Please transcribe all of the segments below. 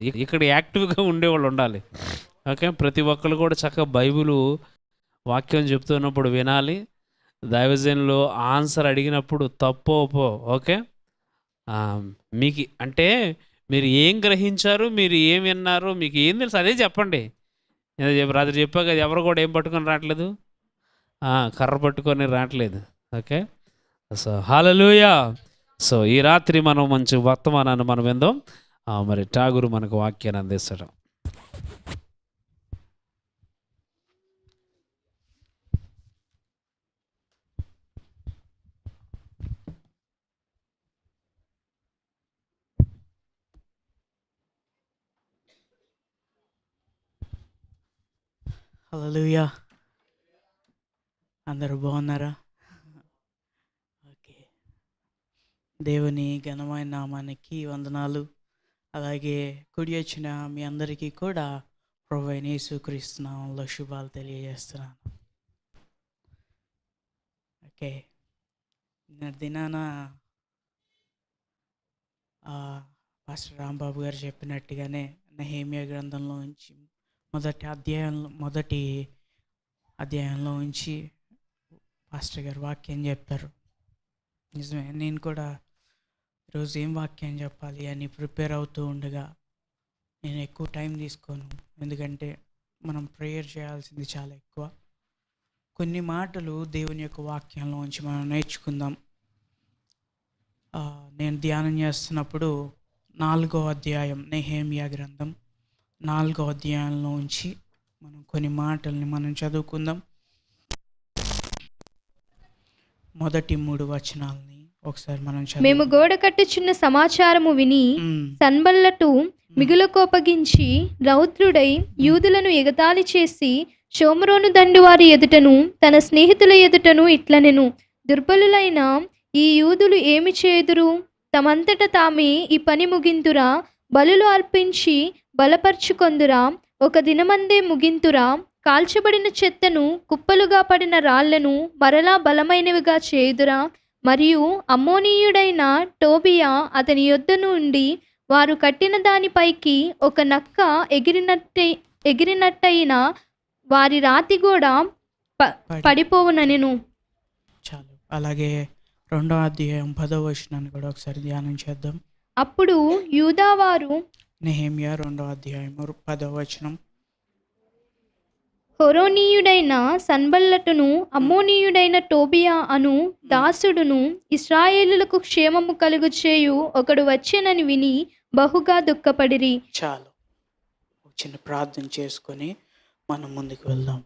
ఇక్కడ యాక్టివ్గా ఉండేవాళ్ళు ఉండాలి. ఓకే? ప్రతి ఒక్కరు కూడా చక్కగా బైబిల్ వాక్యం చెప్తున్నప్పుడు వినాలి. దైవజన్లో ఆన్సర్ అడిగినప్పుడు తప్పో పో ఓకే? మీకు అంటే మీరు ఏం గ్రహించారు మీరు ఏం విన్నారు మీకు ఏం తెలుసు అదే చెప్పండి. రాత్రి చెప్పా కదా ఎవరు కూడా ఏం పట్టుకొని రావట్లేదు? కర్ర పట్టుకొని రావట్లేదు. ఓకే? So hallelujah! సో ఈ రాత్రి మనం మంచి వర్తమానాన్ని మనం విందాం. మరి ఠాగూరు మనకు వాక్యాన్ని అందిస్తాడు. హలోయా అందరూ బాగున్నారా? ఓకే. దేవుని ఘనమైన నామానికి వందనాలు. అలాగే కుడి వచ్చిన మీ అందరికీ కూడా ప్రభు అయిన శుభాలు తెలియజేస్తున్నాను. ఓకే. నిన్న దినాన పాస్టర్ రాంబాబు గారు చెప్పినట్టుగానే నహేమియా గ్రంథంలో ఉంచి మొదటి అధ్యాయంలో మొదటి అధ్యాయంలో ఉంచి పాస్టర్ గారు వాక్యం చెప్పారు. నిజమే నేను కూడా ఈరోజు ఏం వాక్యం చెప్పాలి అని ప్రిపేర్ అవుతూ ఉండగా నేను ఎక్కువ టైం తీసుకోను. ఎందుకంటే మనం ప్రేయర్ చేయాల్సింది చాలా ఎక్కువ. కొన్ని మాటలు దేవుని యొక్క వాక్యంలో ఉంచి మనం నేర్చుకుందాం. నేను ధ్యానం చేస్తున్నప్పుడు నాలుగో అధ్యాయం నెహేమియా గ్రంథం నాలుగో అధ్యాయంలో ఉంచి మనం కొన్ని మాటల్ని మనం చదువుకుందాం. మొదటి మూడు వచనాలని ఒకసారి మనం మేము గోడ కట్టుచున్న సమాచారము విని సన్బల్లటు మిగుల కోపగించి రౌద్రుడై యూదులను ఎగతాళి చేసి షోమరోను దండువారి ఎదుటను తన స్నేహితుల ఎదుటను ఇట్లనెను. దుర్బలులైన ఈ యూదులు ఏమి చేదురు? తమంతట తామే ఈ పని ముగింతురా బలులు అర్పించి బలపరుచుకొందురా? ఒక దినమందే ముగింతురా? కాల్చబడిన చెత్తను కుప్పలుగా పడిన రాళ్ళను మరలా బలమైనవిగా చేయుదురా? మరియు అమ్మోనీయుడైన టోబియా అతని యొద్ద నుండి వారు కట్టిన దానిపైకి ఒక నక్క ఎగిరినట్టే ఎగిరినట్టయిన వారి రాతి కూడా పడి- పడిపోవుననెను చాలు. అలాగే రెండో అధ్యాయం పదో వచనాన్ని కూడా ఒకసారి ధ్యానం చేద్దాం. అప్పుడు యూదావారు నెహేమియా రెండో అధ్యాయం పదో వచనం. హొరోనీయుడైన సన్బల్లటును అమ్మోనీయుడైన టోబియా అను దాసుడును ఇస్రాయేలులకు క్షేమము కలుగు చేయు ఒకడు వచ్చేనని విని బహుగా దుఃఖపడిరి. చాలు. చిన్న ప్రార్థన చేసుకొని మనం ముందుకు వెళ్దాం.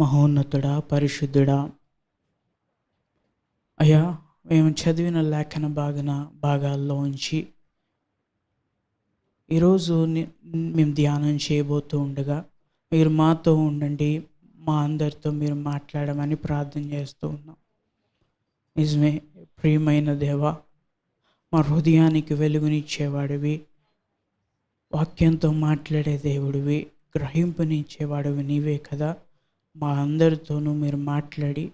మహోన్నతుడా పరిశుద్ధుడా అయ్యా మేము చదివిన లేఖన భాగన భాగాల్లో ఉంచి ఈరోజు మేము ధ్యానం చేయబోతూ ఉండగా మీరు మాతో ఉండండి మా అందరితో మీరు మాట్లాడమని ప్రార్థన చేస్తూ ఉన్నాం. నిజమే ప్రియమైన దేవ మా హృదయానికి వెలుగునిచ్చేవాడివి వాక్యంతో మాట్లాడే దేవుడివి గ్రహింపునిచ్చేవాడివి నీవే కదా. మా అందరితోనూ మీరు మాట్లాడి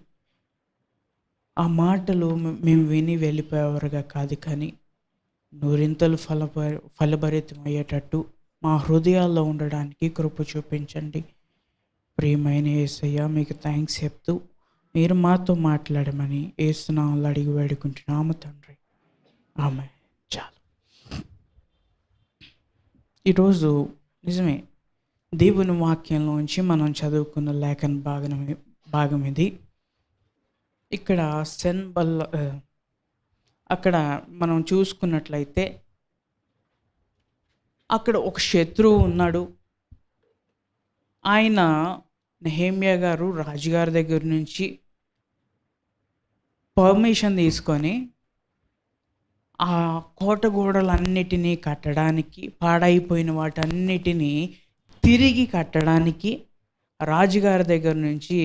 ఆ మాటలు మేము విని వెళ్ళిపోయేవారుగా కాదు కానీ నూరింతలు ఫలభ ఫలభరితమయ్యేటట్టు మా హృదయాల్లో ఉండడానికి కృప చూపించండి. ప్రియమైన ఏసయ్య మీకు థ్యాంక్స్ చెప్తూ మీరు మాతో మాట్లాడమని ఏసునాలు అడిగి వేడుకుంటున్నాము తండ్రి. ఆమె చాలు. ఈరోజు నిజమే దేవుని వాక్యంలోంచి మనం చదువుకున్న లేఖన భాగం భాగం ఇది. ఇక్కడ సెన్ బల్ల అక్కడ మనం చూసుకున్నట్లయితే అక్కడ ఒక శత్రువు ఉన్నాడు. ఆయన నెహేమియా గారు రాజుగారి దగ్గర నుంచి పర్మిషన్ తీసుకొని ఆ కోట గోడలన్నిటినీ కట్టడానికి పాడైపోయిన వాటన్నిటినీ తిరిగి కట్టడానికి రాజుగారి దగ్గర నుంచి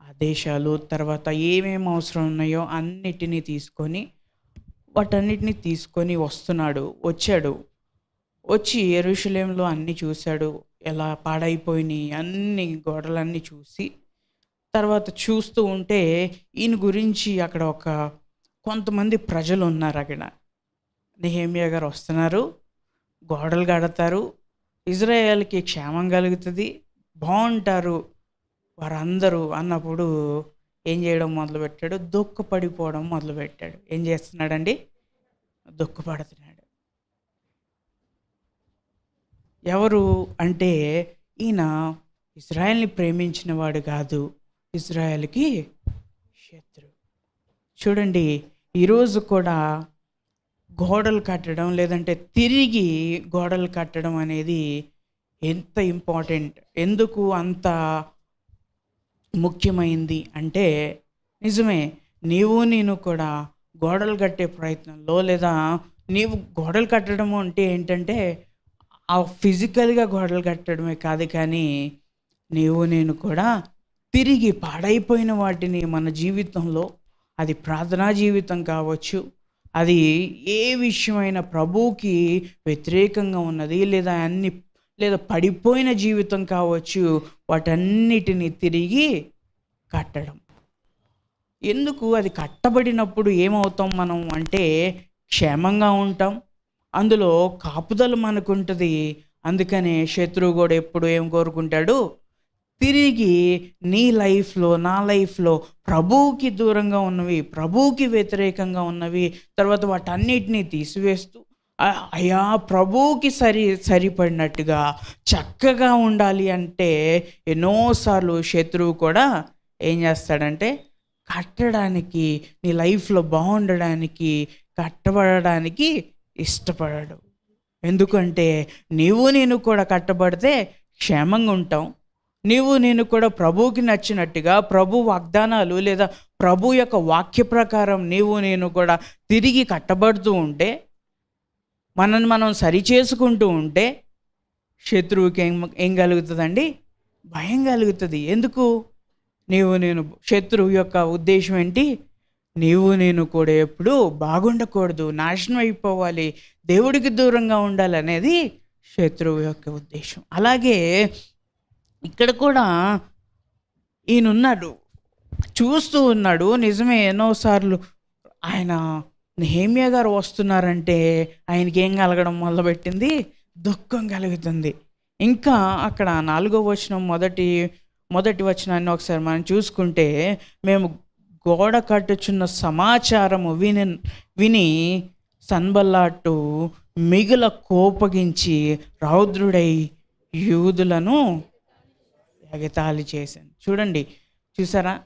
ఆదేశాలు తర్వాత ఏమేమి అవసరం ఉన్నాయో అన్నిటినీ తీసుకొని వాటన్నిటిని తీసుకొని వస్తున్నాడు వచ్చాడు. వచ్చి ఎరుషలేంలో అన్నీ చూశాడు ఎలా పాడైపోయినాయి అన్ని గోడలన్నీ చూసి. తర్వాత చూస్తూ ఉంటే ఈయన గురించి అక్కడ ఒక కొంతమంది ప్రజలు ఉన్నారు అక్కడ. నెహేమియా గారు వస్తున్నారు గోడలు కడతారు ఇజ్రాయేల్కి క్షేమం కలుగుతుంది బాగుంటారు వారందరూ అన్నప్పుడు ఏం చేయడం మొదలుపెట్టాడు? దుఃఖపడిపోవడం మొదలుపెట్టాడు. ఏం చేస్తున్నాడండి? దుఃఖపడుతున్నాడు. ఎవరు అంటే ఈయన ఇజ్రాయెల్ని ప్రేమించిన వాడు కాదు. ఇజ్రాయెల్కి శత్రు. చూడండి ఈరోజు కూడా గోడలు కట్టడం లేదంటే తిరిగి గోడలు కట్టడం అనేది ఎంత ఇంపార్టెంట్ ఎందుకు అంత ముఖ్యమైంది అంటే నిజమే నీవు నేను కూడా గోడలు కట్టే ప్రయత్నంలో లేదా నీవు గోడలు కట్టడం అంటే ఏంటంటే ఆ ఫిజికల్గా గోడలు కట్టడమే కాదు కానీ నీవు నేను కూడా తిరిగి పాడైపోయిన వాటిని మన జీవితంలో అది ప్రార్థనా జీవితం కావచ్చు అది ఏ విషయమైన ప్రభువుకి వ్యతిరేకంగా ఉన్నది లేదా అన్ని లేదా పడిపోయిన జీవితం కావచ్చు వాటన్నిటిని తిరిగి కట్టడం. ఎందుకు అది కట్టబడినప్పుడు ఏమవుతాం మనం అంటే క్షేమంగా ఉంటాం అందులో కాపుదల మనకు ఉంటుంది అందుకనే శత్రువు కూడా ఎప్పుడు ఏం కోరుకుంటాడు? తిరిగి నీ లైఫ్లో నా లైఫ్లో ప్రభువుకి దూరంగా ఉన్నవి ప్రభువుకి వ్యతిరేకంగా ఉన్నవి తర్వాత వాటన్నిటినీ తీసివేస్తూ అయా అయ్యా ప్రభువుకి సరి సరిపడినట్టుగా చక్కగా ఉండాలి. అంటే ఎన్నోసార్లు శత్రువు కూడా ఏం చేస్తాడంటే కట్టడానికి నీ లైఫ్లో బాగుండడానికి కట్టబడడానికి ఇష్టపడడు. ఎందుకంటే నీవు నేను కూడా కట్టబడితే క్షేమంగా ఉంటాం. నీవు నేను కూడా ప్రభువుకి నచ్చినట్టుగా ప్రభు వాగ్దానాలు లేదా ప్రభు యొక్క వాక్య ప్రకారం నీవు నేను కూడా తిరిగి కట్టబడుతూ ఉంటే మనల్ని మనం సరి చేసుకుంటూ ఉంటే శత్రువుకి ఏం ఏం కలుగుతుందండి? భయం కలుగుతుంది. ఎందుకు? నీవు నేను శత్రువు యొక్క ఉద్దేశం ఏంటి? నీవు నేను కూడా ఎప్పుడు బాగుండకూడదు నాశనం అయిపోవాలి దేవుడికి దూరంగా ఉండాలనేది శత్రువు యొక్క ఉద్దేశం. అలాగే ఇక్కడ కూడా ఈయన ఉన్నాడు చూస్తూ ఉన్నాడు. నిజమే ఎన్నోసార్లు ఆయన హేమియా గారు వస్తున్నారంటే ఆయనకి ఏం కలగడం మొదలుపెట్టింది? దుఃఖం కలుగుతుంది. ఇంకా అక్కడ నాలుగో వచనం మొదటి మొదటి వచనాన్ని ఒకసారి మనం చూసుకుంటే మేము గోడ కట్టుచున్న సమాచారము విని విని సన్బల్లాటు మిగుల కోపగించి రౌద్రుడై యూదులను ఎగతాళి చేశాను. చూడండి చూసారా?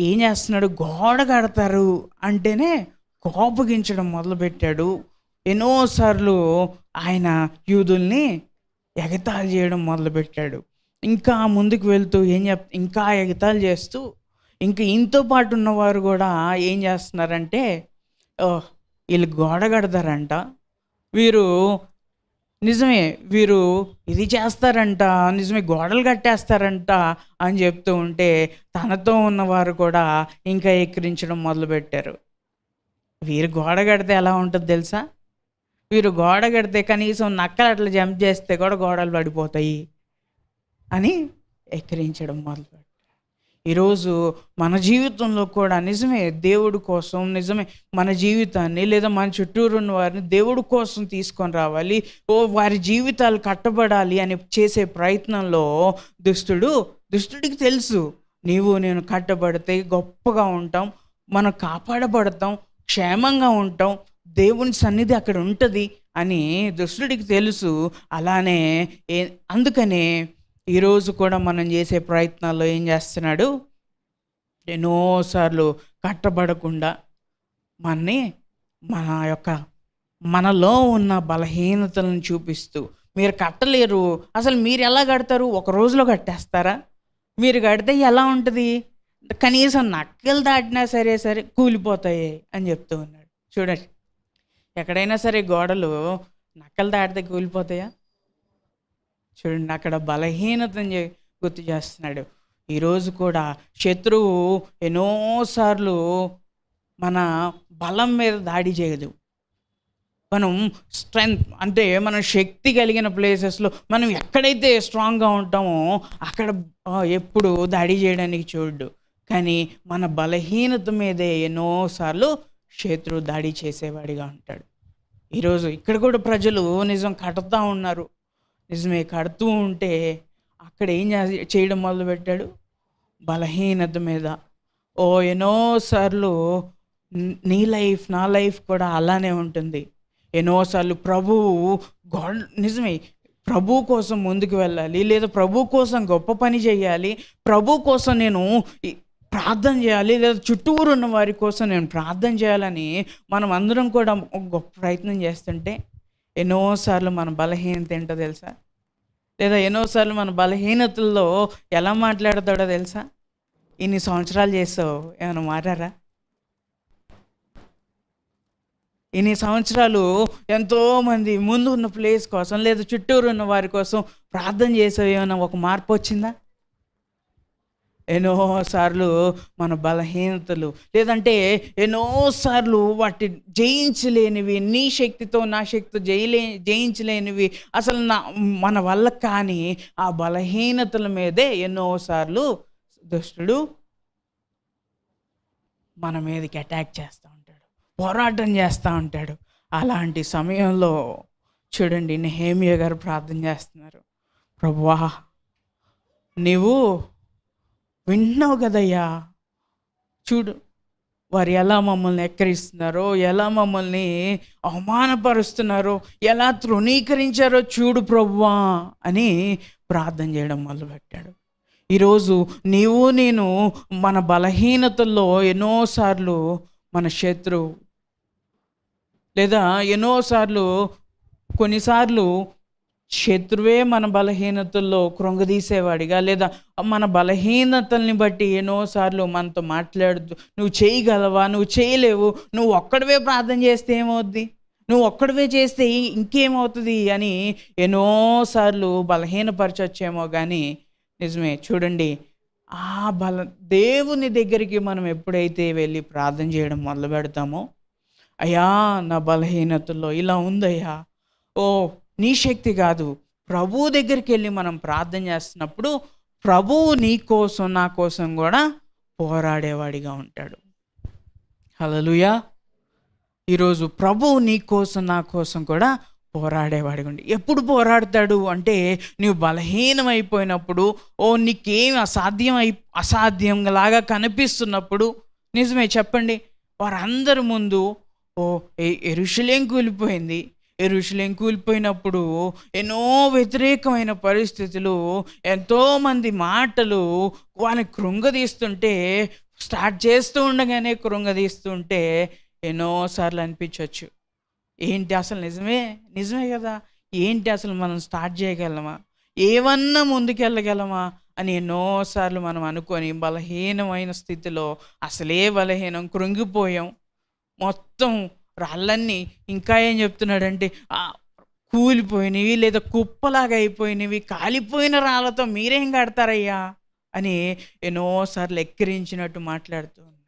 ఏం చేస్తున్నాడు? గోడ కడతారు అంటేనే కోపగించడం మొదలుపెట్టాడు. ఎన్నోసార్లు ఆయన యూదుల్ని ఎగతాళి చేయడం మొదలుపెట్టాడు. ఇంకా ముందుకు వెళ్తూ ఏం చెప్ ఇంకా ఎగతాళి చేస్తూ ఇంకా ఈయనతో పాటు ఉన్నవారు కూడా ఏం చేస్తున్నారంటే "ఓ, వీళ్ళు గోడ కడతారంట. వీరు నిజమే వీరు ఇది చేస్తారంట నిజమే గోడలు కట్టేస్తారంట అని చెప్తూ ఉంటే తనతో ఉన్నవారు కూడా ఇంకా ఎక్కిరించడం మొదలుపెట్టారు. వీరు గోడ కడితే ఎలా ఉంటుంది తెలుసా? వీరు గోడ కడితే కనీసం నక్కలు అట్లా జంప్ చేస్తే కూడా గోడలు పడిపోతాయి అని ఎక్కిరించడం మొదలుపెట్టారు. ఈరోజు మన జీవితంలో కూడా నిజమే దేవుడి కోసం నిజమే. మన జీవితాన్ని లేదా మన చుట్టూరు ఉన్న వారిని దేవుడి కోసం తీసుకొని రావాలి. ఓ వారి జీవితాలు కట్టబడాలి అని చేసే ప్రయత్నంలో దుష్టుడు దుష్టుడికి తెలుసు. నీవు నేను కట్టబడితే గొప్పగా ఉంటాం మనం కాపాడబడతాం క్షేమంగా ఉంటాం దేవుని సన్నిధి అక్కడ ఉంటుంది అని దుష్టుడికి తెలుసు. అలానే ఏ అందుకనే ఈరోజు కూడా మనం చేసే ప్రయత్నాల్లో ఏం చేస్తున్నాడు? ఎన్నోసార్లు కట్టబడకుండా మనని మన యొక్క మనలో ఉన్న బలహీనతలను చూపిస్తూ మీరు కట్టలేరు. అసలు మీరు ఎలా కడతారు? ఒక రోజులో కట్టేస్తారా? మీరు కడితే ఎలా ఉంటుంది? కనీసం నక్కలు దాటినా సరే సరే కూలిపోతాయి అని చెప్తూ ఉన్నాడు. చూడండి ఎక్కడైనా సరే గోడలు నక్కలు దాటితే కూలిపోతాయా? చూడండి అక్కడ బలహీనతని గుర్తు చేస్తున్నాడు. ఈరోజు కూడా శత్రువు ఎన్నోసార్లు మన బలం మీద దాడి చేయదు. మనం స్ట్రెంగ్త్ అంటే మనం శక్తి కలిగిన ప్లేసెస్లో మనం ఎక్కడైతే స్ట్రాంగ్గా ఉంటామో అక్కడ ఎప్పుడు దాడి చేయడానికి చూడు కానీ మన బలహీనత మీదే ఎన్నోసార్లు శత్రువు దాడి చేసేవాడిగా ఉంటాడు. ఈరోజు ఇక్కడ కూడా ప్రజలు నిజం కడుతూ ఉన్నారు. నిజమే కడుతూ ఉంటే అక్కడ ఏం చే- చేయడం మొదలుపెట్టాడు? బలహీనత మీద. ఓ ఎన్నోసార్లు నీ లైఫ్ నా లైఫ్ కూడా అలానే ఉంటుంది. ఎన్నోసార్లు ప్రభువు గాడ్ నిజమే ప్రభు కోసం ముందుకు వెళ్ళాలి లేదా ప్రభు కోసం గొప్ప పని చేయాలి ప్రభు కోసం నేను ప్రార్థన చేయాలి లేదా చుట్టూరు ఉన్న వారి కోసం నేను ప్రార్థన చేయాలని మనం అందరం కూడా గొప్ప ప్రయత్నం చేస్తుంటే ఎన్నోసార్లు మన బలహీనత ఏంటో తెలుసా? లేదా ఎన్నోసార్లు మన బలహీనతల్లో ఎలా మాట్లాడతాడో తెలుసా? ఇన్ని సంవత్సరాలు చేసావు ఏమైనా మారారా? ఇన్ని సంవత్సరాలు ఎంతోమంది ముందు ఉన్న ప్లేస్ కోసం లేదా చుట్టూరు ఉన్న వారి కోసం ప్రార్థన చేసావు ఏమైనా ఒక మార్పు వచ్చిందా? ఎన్నోసార్లు మన బలహీనతలు లేదంటే ఎన్నోసార్లు వాటి జయించలేనివి నీ శక్తితో నా శక్తితో జయలే జయించలేనివి. అసలు నా మన వల్ల కానీ ఆ బలహీనతల మీదే ఎన్నోసార్లు దుష్టుడు మన మీదకి అటాక్ చేస్తూ ఉంటాడు. పోరాటం చేస్తూ ఉంటాడు. అలాంటి సమయంలో చూడండి నెహేమియ గారు ప్రార్థన చేస్తున్నారు. ప్రభువా నీవు వింటున్నావు కదయ్యా? చూడు వారు ఎలా మమ్మల్ని ఎక్కరిస్తున్నారో ఎలా మమ్మల్ని అవమానపరుస్తున్నారో ఎలా తృణీకరించారో చూడు ప్రభువా అని ప్రార్థన చేయడం మొదలుపెట్టాడు. ఈరోజు నీవు నేను మన బలహీనతల్లో ఎన్నోసార్లు మన శత్రువు లేదా ఎన్నోసార్లు కొన్నిసార్లు శత్రువే మన బలహీనతల్లో కృంగదీసేవాడిగా లేదా మన బలహీనతల్ని బట్టి ఎన్నోసార్లు మనతో మాట్లాడుతూ నువ్వు చేయగలవా? నువ్వు చేయలేవు. నువ్వు ఒక్కడవే ప్రార్థన చేస్తే ఏమవుద్ది? నువ్వు ఒక్కడవే చేస్తే ఇంకేమవుతుంది? అని ఎన్నోసార్లు బలహీనపరచొచ్చేమో కానీ నిజమే చూడండి ఆ బల దేవుని దగ్గరికి మనం ఎప్పుడైతే వెళ్ళి ప్రార్థన చేయడం మొదలు పెడతామో అయ్యా నా బలహీనతల్లో ఇలా ఉందయ్యా. ఓ నీ శక్తి కాదు. ప్రభువు దగ్గరికి వెళ్ళి మనం ప్రార్థన చేస్తున్నప్పుడు ప్రభువు నీ కోసం నా కోసం కూడా పోరాడేవాడిగా ఉంటాడు. హలలుయా ఈరోజు ప్రభువు నీ కోసం నా కోసం కూడా పోరాడేవాడిగా ఉండి ఎప్పుడు పోరాడతాడు అంటే నీవు బలహీనమైపోయినప్పుడు ఓ నీకేం అసాధ్యం అయి అసాధ్యంలాగా కనిపిస్తున్నప్పుడు నిజమే చెప్పండి. వారందరి ముందు ఓ ఎరుషులేం కూలిపోయింది. ఎరుషులేం కూలిపోయినప్పుడు ఎన్నో వ్యతిరేకమైన పరిస్థితులు ఎంతోమంది మాటలు వాళ్ళని కృంగదీస్తుంటే స్టార్ట్ చేస్తూ ఉండగానే కృంగదీస్తుంటే ఎన్నోసార్లు అనిపించవచ్చు ఏంటి అసలు నిజమే? నిజమే కదా? ఏంటి అసలు మనం స్టార్ట్ చేయగలమా? ఏమన్నా ముందుకెళ్ళగలమా? అని ఎన్నోసార్లు మనం అనుకొని బలహీనమైన స్థితిలో అసలే బలహీనం కృంగిపోయాం. మొత్తం రాళ్ళన్నీ ఇంకా ఏం చెప్తున్నాడంటే కూలిపోయినవి లేదా కుప్పలాగా అయిపోయినవి కాలిపోయిన రాళ్ళతో మీరేం కడతారయ్యా? అని ఎన్నోసార్లు ఎక్కిరించినట్టు మాట్లాడుతూ ఉన్నారు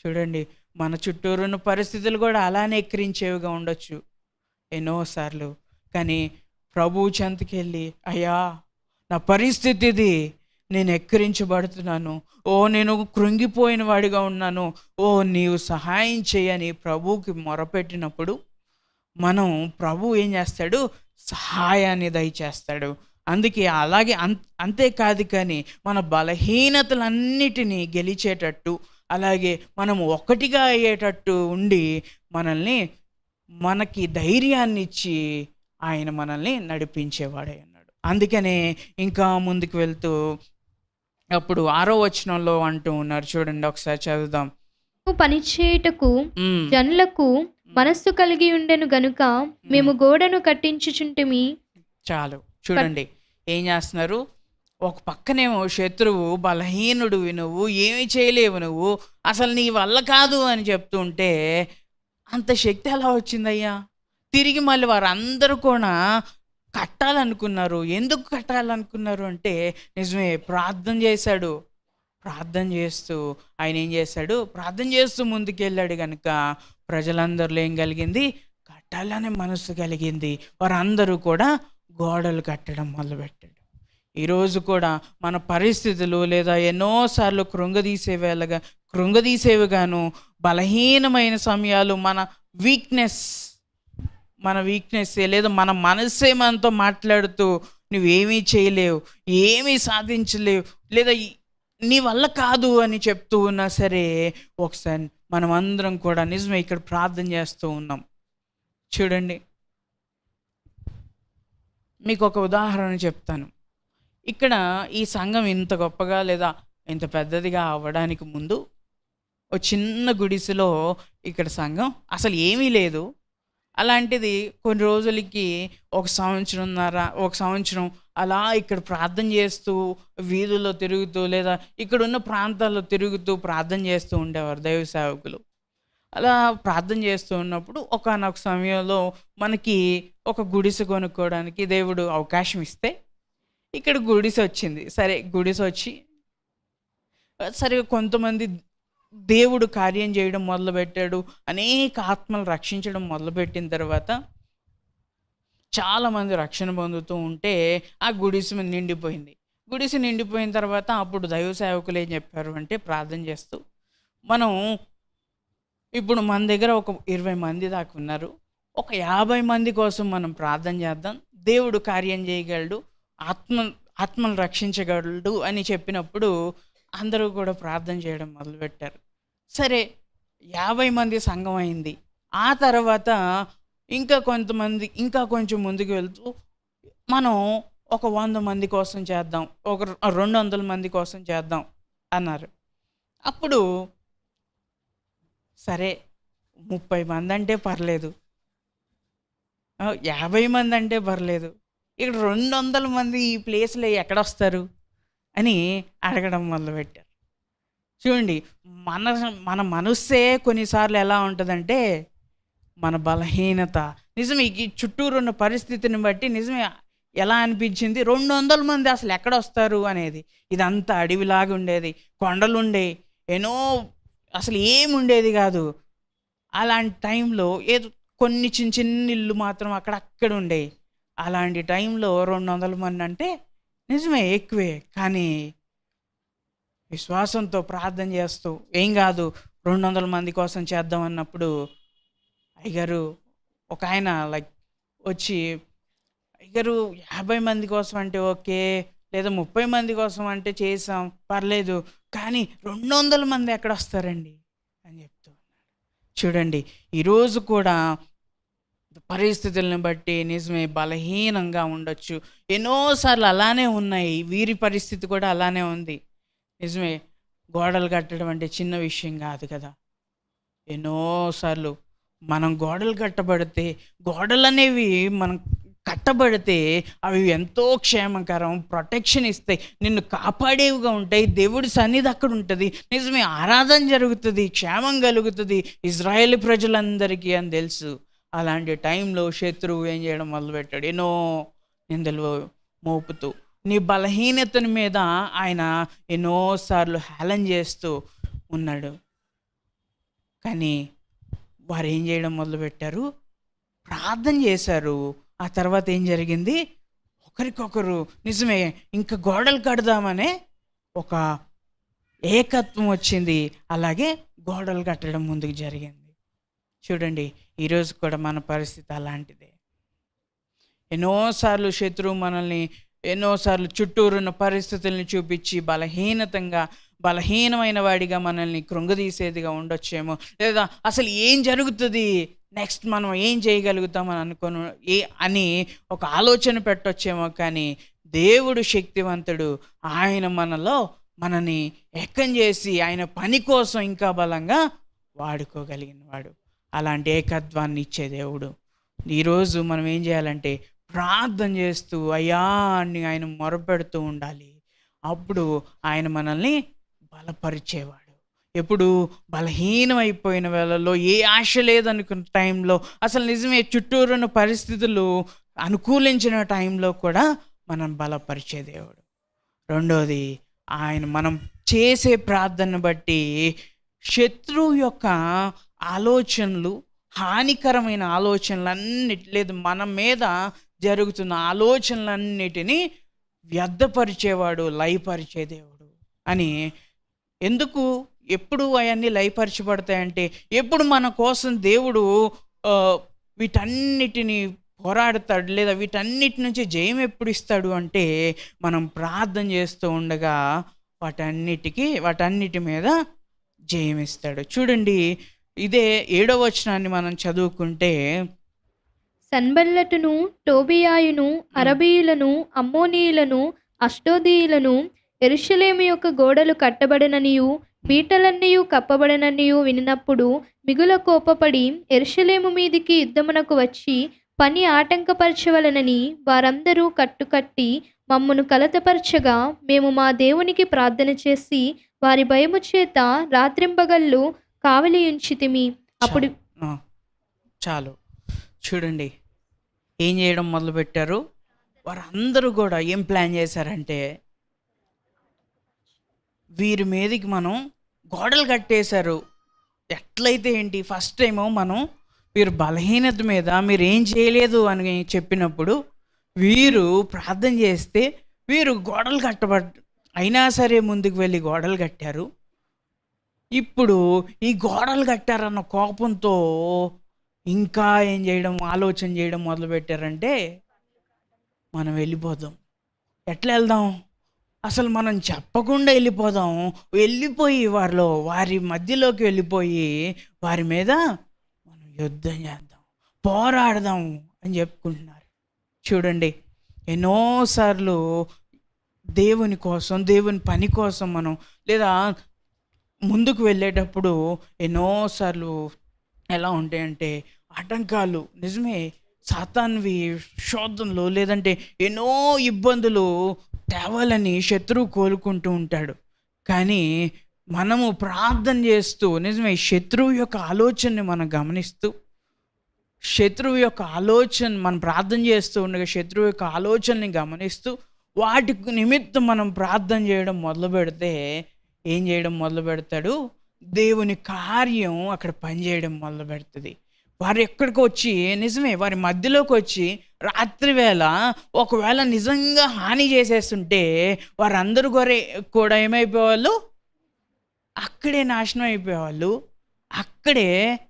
చూడండి మన చుట్టూరు ఉన్న పరిస్థితులు కూడా అలానే ఎక్కిరించేవిగా ఉండొచ్చు ఎన్నోసార్లు. కానీ ప్రభు చెంతకెళ్ళి అయ్యా నా పరిస్థితి ఇది నేను ఎక్కిరించబడుతున్నాను. ఓ నేను కృంగిపోయిన వాడిగా ఉన్నాను. ఓ నీవు సహాయం చేయని ప్రభువుకి మొరపెట్టినప్పుడు మనం ప్రభు ఏం చేస్తాడు? సహాయాన్ని దయచేస్తాడు. అందుకే అలాగే అంత అంతేకాదు కానీ మన బలహీనతలన్నిటినీ గెలిచేటట్టు అలాగే మనం ఒకటిగా అయ్యేటట్టు ఉండి మనల్ని మనకి ధైర్యాన్ని ఇచ్చి ఆయన మనల్ని నడిపించేవాడే అన్నాడు అందుకనే ఇంకా ముందుకు వెళ్తూ అప్పుడు ఆరో వచనంలో అంటూ ఉన్నారు. చూడండి ఒకసారి చదువుదాం. పనిచేయుటకు జనులకు మనస్సు కలిగి ఉండెను గనుక మేము గోడను కట్టించుచుంటిమి. చాలు. చూడండి ఏం చేస్తున్నారు? ఒక పక్కనేమో శత్రువు బలహీనుడు నువ్వు ఏమి చేయలేవు నువ్వు అసలు నీ వల్ల కాదు అని చెప్తుంటే అంత శక్తి ఎలా వచ్చిందయ్యా? తిరిగి మళ్ళీ వారందరూ కూడా కట్టాలనుకున్నారు. ఎందుకు కట్టాలనుకున్నారు అంటే నిజమే ప్రార్థన చేశాడు. ప్రార్థన చేస్తూ ఆయన ఏం చేశాడు? ప్రార్థన చేస్తూ ముందుకెళ్ళాడు కనుక ప్రజలందరిలో ఏం కలిగింది? కట్టాలనే మనసు కలిగింది. వారందరూ కూడా గోడలు కట్టడం మొదలుపెట్టాడు ఈరోజు కూడా మన పరిస్థితులు లేదా ఎన్నోసార్లు కృంగదీసేవేలాగా కృంగదీసేవిగాను బలహీనమైన సమయాలు మన వీక్నెస్ మన వీక్నెస్ లేదా మన మనసే మనతో మాట్లాడుతూ నువ్వేమీ చేయలేవు ఏమీ సాధించలేవు లేదా నీ వల్ల కాదు అని చెప్తూ ఉన్నా సరే ఒకసారి మనం అందరం కూడా నిజమే ఇక్కడ ప్రార్థన చేస్తూ ఉన్నాం. చూడండి. మీకు ఒక ఉదాహరణ చెప్తాను. ఇక్కడ ఈ సంఘం ఇంత గొప్పగా లేదా ఇంత పెద్దదిగా అవ్వడానికి ముందు ఒక చిన్న గుడిసెలో ఇక్కడ సంఘం అసలు ఏమీ లేదు. అలాంటిది కొన్ని రోజులకి ఒక సంవత్సరంన్నర ఒక సంవత్సరం అలా ఇక్కడ ప్రార్థన చేస్తూ వీధుల్లో తిరుగుతూ లేదా ఇక్కడ ఉన్న ప్రాంతాల్లో తిరుగుతూ ప్రార్థన చేస్తూ ఉండేవారు దైవ సేవకులు. అలా ప్రార్థన చేస్తూ ఉన్నప్పుడు ఒకనొక సమయంలో మనకి ఒక గుడిసె కొనుక్కోవడానికి దేవుడు అవకాశం ఇస్తే ఇక్కడ గుడిసె వచ్చింది. సరే గుడిసె వచ్చి సరే కొంతమంది దేవుడు కార్యం చేయడం మొదలుపెట్టాడు అనేక ఆత్మలు రక్షించడం మొదలుపెట్టిన తర్వాత చాలామంది రక్షణ పొందుతూ ఉంటే ఆ గుడిసె నిండిపోయింది. గుడిసె నిండిపోయిన తర్వాత అప్పుడు దైవ సేవకులు ఏం చెప్పారు అంటే ప్రార్థన చేస్తూ మనం ఇప్పుడు మన దగ్గర ఒక ఇరవై మంది దాకా ఉన్నారు. ఒక యాభై మంది కోసం మనం ప్రార్థన చేద్దాం. దేవుడు కార్యం చేయగలడు ఆత్మ ఆత్మను రక్షించగలడు అని చెప్పినప్పుడు అందరూ కూడా ప్రార్థన చేయడం మొదలుపెట్టారు. సరే యాభై మంది సంఘం అయింది. ఆ తర్వాత ఇంకా కొంతమంది ఇంకా కొంచెం ముందుకు వెళ్తూ మనం ఒక వంద మంది కోసం చేద్దాం ఒక రెండు వందల మంది కోసం చేద్దాం అన్నారు. అప్పుడు సరే ముప్పై మంది అంటే పర్లేదు. యాభై మంది అంటే పర్లేదు. ఇక్కడ రెండు వందల మంది ఈ ప్లేస్లో ఎక్కడ వస్తారు? అని అడగడం మొదలుపెట్టారు. చూడండి మన మన మనస్సే కొన్నిసార్లు ఎలా ఉంటుందంటే మన బలహీనత. నిజమే ఈ చుట్టూరు ఉన్న పరిస్థితిని బట్టి నిజమే ఎలా అనిపించింది? రెండు వందల మంది అసలు ఎక్కడ వస్తారు అనేది. ఇదంతా అడవిలాగా ఉండేది కొండలుండే ఎన్నో అసలు ఏముండేది కాదు. అలాంటి టైంలో ఏదో కొన్ని చిన్న చిన్న ఇల్లు మాత్రం అక్కడక్కడ ఉండే అలాంటి టైంలో రెండు వందల మంది అంటే నిజమే ఎక్కువే. కానీ విశ్వాసంతో ప్రార్థన చేస్తూ ఏం కాదు రెండు వందల మంది కోసం చేద్దాం అన్నప్పుడు అయ్యగారు ఒక ఆయన లైక్ వచ్చి అయ్యగారు యాభై మంది కోసం అంటే ఓకే లేదా ముప్పై మంది కోసం అంటే చేసాం పర్లేదు కానీ రెండు వందల మంది ఎక్కడ వస్తారండి? అని చెప్తూ ఉన్నాడు. చూడండి ఈరోజు కూడా పరిస్థితులను బట్టి నిజమే బలహీనంగా ఉండొచ్చు. ఎన్నోసార్లు అలానే ఉన్నాయి. వీరి పరిస్థితి కూడా అలానే ఉంది. నిజమే గోడలు కట్టడం అంటే చిన్న విషయం కాదు కదా. ఎన్నోసార్లు మనం గోడలు కట్టబడితే గోడలు అనేవి మనం కట్టబడితే అవి ఎంతో క్షేమకరం ప్రొటెక్షన్ ఇస్తాయి. నిన్ను కాపాడేవిగా ఉంటాయి. దేవుడి సన్నిధి అక్కడ ఉంటుంది. నిజమే ఆరాధన జరుగుతుంది క్షేమం కలుగుతుంది. ఇజ్రాయేల్ ప్రజలందరికీ అని తెలుసు. అలాంటి టైంలో శత్రువు ఏం చేయడం మొదలుపెట్టాడు? ఎన్నో నిందలు మోపుతూ నీ బలహీనతని మీద ఆయన ఎన్నోసార్లు హేళన చేస్తూ ఉన్నాడు. కానీ వారు ఏం చేయడం మొదలుపెట్టారు? ప్రార్థన చేశారు. ఆ తర్వాత ఏం జరిగింది? ఒకరికొకరు నిజమే ఇంకా గోడలు కడదామనే ఒక ఏకత్వం వచ్చింది. అలాగే గోడలు కట్టడం ముందుకు జరిగింది. చూడండి ఈరోజు కూడా మన పరిస్థితి అలాంటిదే. ఎన్నోసార్లు శత్రువు మనల్ని ఎన్నోసార్లు చుట్టూరున్న పరిస్థితుల్ని చూపించి బలహీనతంగా బలహీనమైన వాడిగా మనల్ని కృంగదీసేదిగా ఉండొచ్చేమో. లేదా అసలు ఏం జరుగుతుంది? నెక్స్ట్ మనం ఏం చేయగలుగుతామని అనుకోను ఏ అని ఒక ఆలోచన పెట్టొచ్చేమో కానీ దేవుడు శక్తివంతుడు ఆయన మనలో మనని ఎక్కం చేసి ఆయన పని కోసం ఇంకా బలంగా వాడుకోగలిగిన వాడు అలాంటి ఏకత్వాన్ని ఇచ్చే దేవుడు. ఈరోజు మనం ఏం చేయాలంటే ప్రార్థన చేస్తూ అయ్యా అని ఆయన మొరపెడుతూ ఉండాలి. అప్పుడు ఆయన మనల్ని బలపరిచేవాడు. ఎప్పుడు బలహీనమైపోయిన వేళల్లో ఏ ఆశ లేదనుకున్న టైంలో అసలు నిజమే చుట్టూరున్న పరిస్థితులు అనుకూలించిన టైంలో కూడా మనం బలపరిచే దేవుడు. రెండోది ఆయన మనం చేసే ప్రార్థన బట్టి శత్రువు యొక్క ఆలోచనలు హానికరమైన ఆలోచనలన్నిటి లేదు మన మీద జరుగుతున్న ఆలోచనలన్నిటినీ వ్యర్థపరిచేవాడు లయపరిచే దేవుడు అని ఎందుకు ఎప్పుడు అవన్నీ లయపరచబడతాయంటే ఎప్పుడు మన కోసం దేవుడు వీటన్నిటిని పోరాడతాడు లేదా వీటన్నిటి నుంచి జయం ఎప్పుడు ఇస్తాడు అంటే మనం ప్రార్థన చేస్తూ ఉండగా వాటన్నిటికీ వాటన్నిటి మీద జయం ఇస్తాడు. చూడండి ఇదే ఏడవ వచనాన్ని మనం చదువుకుంటే సన్బల్లటును టోబియాయును అరబీయులను అమ్మోనీయులను అష్టోదీయులను ఎరుషలేము యొక్క గోడలు కట్టబడిననియు బీటలన్నీయు కప్పబడిననియు వినినప్పుడు మిగుల కోపపడి ఎరుషలేము మీదికి యుద్ధమునకు వచ్చి పని ఆటంకపరచవలనని వారందరూ కట్టుకట్టి మమ్మను కలతపరచగా మేము మా దేవునికి ప్రార్థన చేసి వారి భయము చేత రాత్రింపగళ్ళు కావలి ఉంచితిమి. అప్పుడు చాలు. చూడండి ఏం చేయడం మొదలుపెట్టారు? వారందరూ కూడా ఏం ప్లాన్ చేశారంటే వీరి మీదకి మనం గోడలు కట్టేశారు. ఎట్లయితే ఏంటి ఫస్ట్ టైము మనం వీరు బలహీనత మీద మీరు ఏం చేయలేదు అని చెప్పినప్పుడు వీరు ప్రార్థన చేస్తే వీరు గోడలు కట్టబడ్ అయినా సరే ముందుకు వెళ్ళి గోడలు కట్టారు. ఇప్పుడు ఈ గోడలు కట్టారన్న కోపంతో ఇంకా ఏం చేయడం ఆలోచన చేయడం మొదలుపెట్టారంటే మనం వెళ్ళిపోదాం. ఎట్లా వెళ్దాం? అసలు మనం చెప్పకుండా వెళ్ళిపోదాం. వెళ్ళిపోయి వారిలో వారి మధ్యలోకి వెళ్ళిపోయి వారి మీద మనం యుద్ధం చేద్దాం పోరాడదాం అని చెప్పుకుంటున్నారు. చూడండి ఎన్నోసార్లు దేవుని కోసం దేవుని పని కోసం మనం లేదా ముందుకు వెళ్ళేటప్పుడు ఎన్నోసార్లు ఎలా ఉంటాయంటే ఆటంకాలు. నిజమే సాతాన్వి శోధంలో లేదంటే ఎన్నో ఇబ్బందులు తేవాలని శత్రువు కోలుకుంటూ ఉంటాడు. కానీ మనము ప్రార్థన చేస్తూ నిజమే శత్రువు యొక్క ఆలోచనని మనం గమనిస్తూ శత్రువు యొక్క ఆలోచన మనం ప్రార్థన చేస్తూ ఉండగా శత్రువు యొక్క ఆలోచనని గమనిస్తూ వాటి నిమిత్తం మనం ప్రార్థన చేయడం మొదలు పెడితే ఏం చేయడం మొదలు పెడతాడు? దేవుని కార్యం అక్కడ పనిచేయడం మొదలు పెడుతుంది. వారు ఎక్కడికి వచ్చి నిజమే వారి మధ్యలోకి వచ్చి రాత్రి వేళ ఒకవేళ నిజంగా హాని చేసేస్తుంటే వారందరూ కూడా కూడా ఏమైపోయేవాళ్ళు? అక్కడే నాశనం అయిపోయేవాళ్ళు. అక్కడే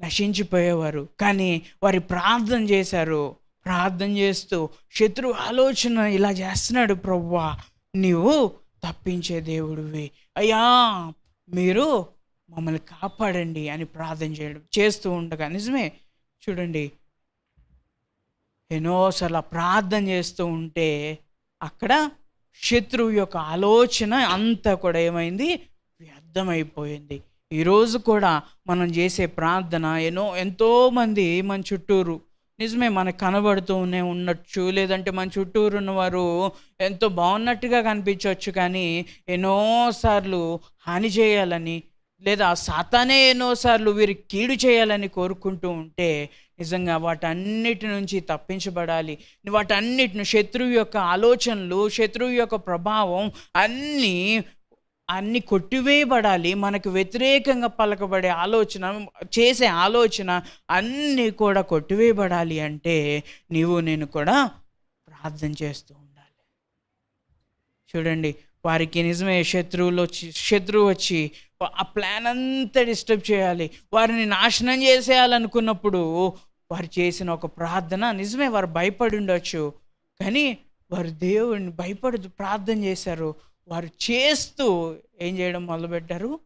నశించిపోయేవారు. కానీ వారి ప్రార్థన చేశారు. ప్రార్థన చేస్తూ శత్రు ఆలోచన ఇలా చేస్తున్నాడు ప్రవ్వా నీవు తప్పించే దేవుడివి. అయ్యా మీరు మమ్మల్ని కాపాడండి అని ప్రార్థన చేయడం చేస్తూ ఉండగా నిజమే? చూడండి. ఎన్నోసార్లు ప్రార్థన చేస్తూ ఉంటే అక్కడ శత్రువు యొక్క ఆలోచన అంతా కూడా ఏమైంది? వ్యర్థమైపోయింది. ఈరోజు కూడా మనం చేసే ప్రార్థన ఎన్నో ఎంతోమంది మన చుట్టూరు నిజమే మనకు కనబడుతూనే ఉండొచ్చు. లేదంటే మన చుట్టూరు ఉన్నవారు ఎంతో బాగున్నట్టుగా కనిపించవచ్చు కానీ ఎన్నోసార్లు హాని చేయాలని లేదా సాతానే ఎన్నోసార్లు వీరికి కీడు చేయాలని కోరుకుంటూ ఉంటే నిజంగా వాటన్నిటి నుంచి తప్పించబడాలి. వాటన్నిటిని శత్రువు యొక్క ఆలోచనలు శత్రువు యొక్క ప్రభావం అన్నీ అన్ని కొట్టివేయబడాలి. మనకు వ్యతిరేకంగా పలకబడే ఆలోచన చేసే ఆలోచన అన్నీ కూడా కొట్టివేయబడాలి అంటే నీవు నేను కూడా ప్రార్థన చేస్తూ ఉండాలి. చూడండి వారికి నిజమే శత్రువులు వచ్చి శత్రువు వచ్చి ఆ ప్లాన్ అంతా డిస్టర్బ్ చేయాలి. వారిని నాశనం చేసేయాలనుకున్నప్పుడు వారు చేసిన ఒక ప్రార్థన నిజమే వారు భయపడి ఉండొచ్చు. కానీ వారు దేవుడిని భయపడుతూ ప్రార్థన చేశారు. వారు చేస్తూ ఏం చేయడం మొదలుపెట్టారు?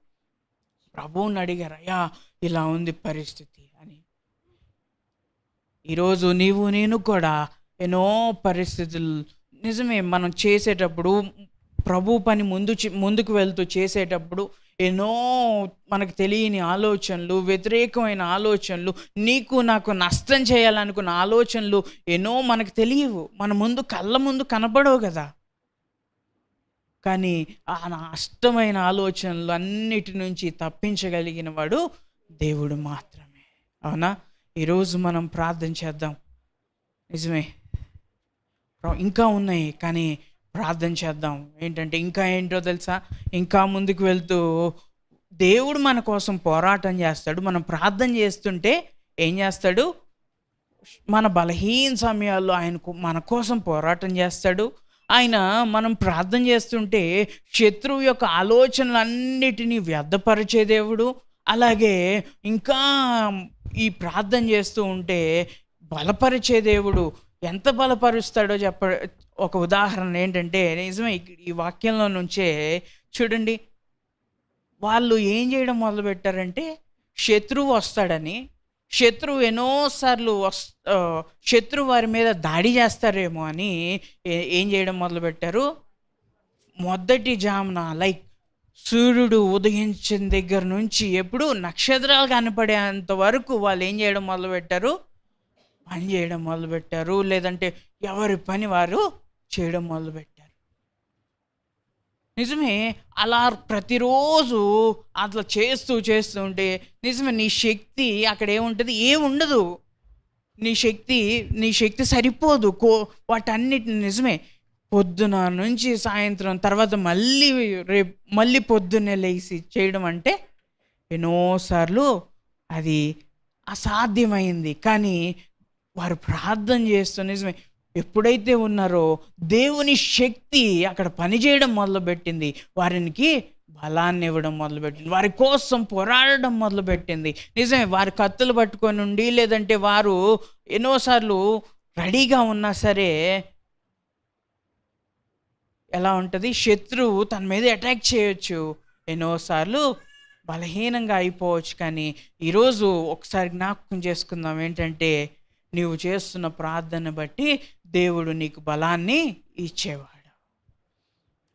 ప్రభువుని అడిగారు అయ్యా ఇలా ఉంది పరిస్థితి అని. ఈరోజు నీవు నేను కూడా ఎన్నో పరిస్థితులు నిజమే మనం చేసేటప్పుడు ప్రభు పని ముందు ముందుకు వెళ్తూ చేసేటప్పుడు ఎన్నో మనకు తెలియని ఆలోచనలు వ్యతిరేకమైన ఆలోచనలు నీకు నాకు నష్టం చేయాలనుకున్న ఆలోచనలు ఎన్నో మనకు తెలియవు. మన ముందు కళ్ళ ముందు కనపడవు కదా. కానీ ఆ నష్టమైన ఆలోచనలు అన్నిటి నుంచి తప్పించగలిగిన వాడు దేవుడు మాత్రమే. అవునా? ఈరోజు మనం ప్రార్థన చేద్దాం. నిజమే. ఇంకా ఉన్నాయి కానీ ప్రార్థన చేద్దాం. ఏంటంటే ఇంకా ఏంటో తెలుసా? ఇంకా ముందుకు వెళ్తూ దేవుడు మన కోసం పోరాటం చేస్తాడు. మనం ప్రార్థన చేస్తుంటే ఏం చేస్తాడు? మన బలహీన సమయాల్లో ఆయన మన కోసం పోరాటం చేస్తాడు. ఆయన మనం ప్రార్థన చేస్తుంటే శత్రువు యొక్క ఆలోచనలన్నిటినీ వ్యర్థపరిచే దేవుడు. అలాగే ఇంకా ఈ ప్రార్థన చేస్తూ ఉంటే బలపరిచే దేవుడు. ఎంత బలపరుస్తాడో చెప్ప ఒక ఉదాహరణ ఏంటంటే నిజమే ఈ- ఈ వాక్యంలో నుంచే చూడండి. వాళ్ళు ఏం చేయడం మొదలుపెట్టారంటే శత్రువు వస్తాడని శత్రువు ఎన్నోసార్లు వస్ శత్రువు వారి మీద దాడి చేస్తారేమో అని ఏ- ఏం చేయడం మొదలుపెట్టారు? మొదటి జామున లైక్ సూర్యుడు ఉదయించిన దగ్గర నుంచి ఎప్పుడు నక్షత్రాలు కనపడేంత వరకు వాళ్ళు ఏం చేయడం మొదలుపెట్టారు? పని చేయడం మొదలుపెట్టారు. లేదంటే ఎవరి పని వారు చేయడం మొదలుపెట్టారు. నిజమే అలా ప్రతిరోజు అట్లా చేస్తూ చేస్తూ ఉంటే నిజమే నీ శక్తి అక్కడ ఏముంటుంది? ఏముండదు. నీ శక్తి నీ శక్తి సరిపోదు. కో వాటన్నిటిని నిజమే. పొద్దున నుంచి సాయంత్రం తర్వాత మళ్ళీ రేపు మళ్ళీ పొద్దున్నే లేచి చేయడం అంటే ఎన్నోసార్లు అది అసాధ్యమైంది. కానీ వారు ప్రార్థన చేస్తూ నిజమే ఎప్పుడైతే ఉన్నారో దేవుని శక్తి అక్కడ పనిచేయడం మొదలుపెట్టింది. వారికి బలాన్ని ఇవ్వడం మొదలుపెట్టింది. వారి కోసం పోరాడడం మొదలుపెట్టింది. నిజమే వారి కత్తులు పట్టుకొని ఉండి లేదంటే వారు ఎన్నోసార్లు రెడీగా ఉన్నా సరే ఎలా ఉంటుంది? శత్రువు తన మీద అటాక్ చేయొచ్చు. ఎన్నోసార్లు బలహీనంగా అయిపోవచ్చు. కానీ ఈరోజు ఒకసారి జ్ఞాపకం చేసుకుందాం. ఏంటంటే నీవు చేస్తున్న ప్రార్థన బట్టి దేవుడు నీకు బలాన్ని ఇచ్చేవాడు.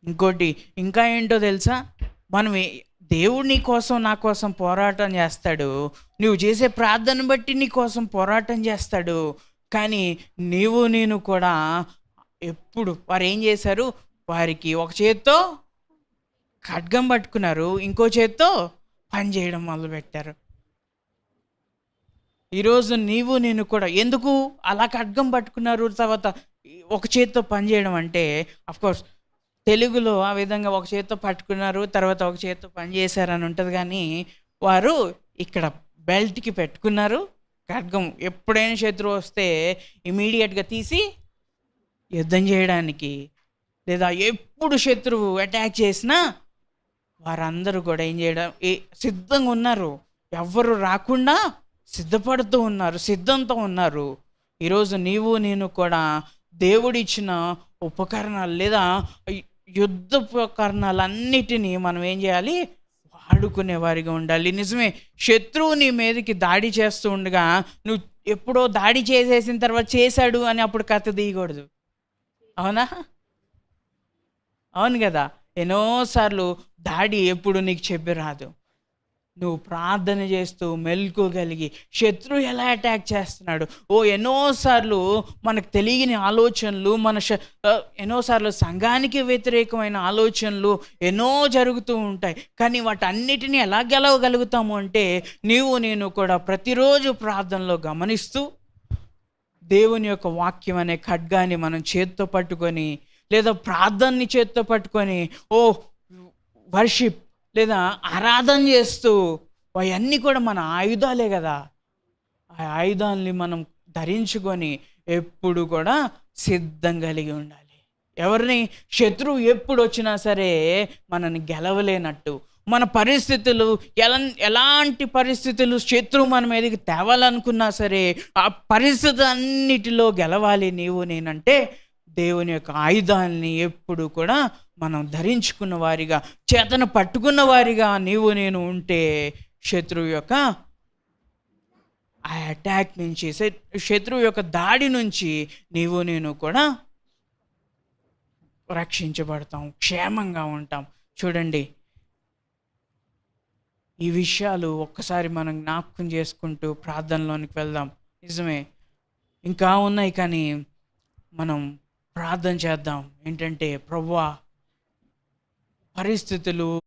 ఇంకోటి ఇంకా ఏంటో తెలుసా? మనం దేవుడు నీ కోసం నా కోసం పోరాటం చేస్తాడు. నువ్వు చేసే ప్రార్థన బట్టి నీ కోసం పోరాటం చేస్తాడు. కానీ నీవు నేను కూడా ఎప్పుడు వారు ఏం చేశారు? వారికి ఒక చేత్తో ఖడ్గం పట్టుకున్నారు. ఇంకో చేత్తో పని చేయడం మొదలుపెట్టారు. ఈరోజు నీవు నేను కూడా ఎందుకు అలా ఖడ్గం పట్టుకున్నారు? తర్వాత ఒక చేతితో పని చేయడం అంటే కోర్స్ తెలుగులో ఆ విధంగా ఒక చేత్తో పట్టుకున్నారు తర్వాత ఒక చేత్తో పని చేశారని ఉంటుంది కానీ వారు ఇక్కడ బెల్ట్కి పెట్టుకున్నారు. ఖడ్గం ఎప్పుడైనా శత్రువు వస్తే ఇమీడియట్గా తీసి యుద్ధం చేయడానికి లేదా ఎప్పుడు శత్రువు అటాక్ చేసినా వారందరూ కూడా ఏం చేయడం ఏ సిద్ధంగా ఉన్నారు? ఎవ్వరు రాకుండా సిద్ధపడుతూ ఉన్నారు సిద్ధంతో ఉన్నారు. ఈరోజు నీవు నేను కూడా దేవుడిచ్చిన ఉపకరణాలు లేదా యుద్ధ ఉపకరణాలన్నిటినీ మనం ఏం చేయాలి? వాడుకునే వారిగా ఉండాలి. నిజమే శత్రువు నీ మీదకి దాడి చేస్తూ ఉండగా నువ్వు ఎప్పుడో దాడి చేసేసిన తర్వాత చేశాడు అని అప్పుడు కథ తీయకూడదు. అవునా? అవును కదా. ఎన్నోసార్లు దాడి ఎప్పుడు నీకు చెప్పి రాదు. నువ్వు ప్రార్థన చేస్తూ మెలుకోగలిగి శత్రువు ఎలా అటాక్ చేస్తున్నాడు? ఓ ఎన్నోసార్లు మనకు తెలియని ఆలోచనలు మన ఎన్నోసార్లు సంఘానికి వ్యతిరేకమైన ఆలోచనలు ఎన్నో జరుగుతూ ఉంటాయి. కానీ వాటన్నిటిని ఎలా గెలవగలుగుతాము అంటే నీవు నేను కూడా ప్రతిరోజు ప్రార్థనలో గమనిస్తూ దేవుని యొక్క వాక్యం అనే ఖడ్గాన్ని మనం చేత్తో పట్టుకొని లేదా ప్రార్థనని చేత్తో పట్టుకొని ఓ వర్షిప్ లేదా ఆరాధన చేస్తూ అవన్నీ కూడా మన ఆయుధాలే కదా. ఆ ఆయుధాలని మనం ధరించుకొని ఎప్పుడు కూడా సిద్ధం కలిగి ఉండాలి. ఎవరిని శత్రువు ఎప్పుడు వచ్చినా సరే మనని గెలవలేనట్టు మన పరిస్థితులు ఎలా ఎలాంటి పరిస్థితులు శత్రువు మన మీదకి తేవాలనుకున్నా సరే ఆ పరిస్థితి అన్నిటిలో గెలవాలి నీవు నేనంటే దేవుని యొక్క ఆయుధాలని ఎప్పుడు కూడా మనం ధరించుకున్న వారిగా చేతను పట్టుకున్న వారిగా నీవు నేను ఉంటే శత్రువు యొక్క ఆ అటాక్ నుంచి శత్రువు యొక్క దాడి నుంచి నీవు నేను కూడా రక్షించబడతాం క్షేమంగా ఉంటాం. చూడండి. ఈ విషయాలు ఒక్కసారి మనం జ్ఞాపకం చేసుకుంటూ ప్రార్థనలోనికి వెళ్దాం. నిజమే. ఇంకా ఉన్నాయి కానీ మనం ప్రార్థన చేద్దాం. ఏంటంటే ప్రభువా పరిస్థితులు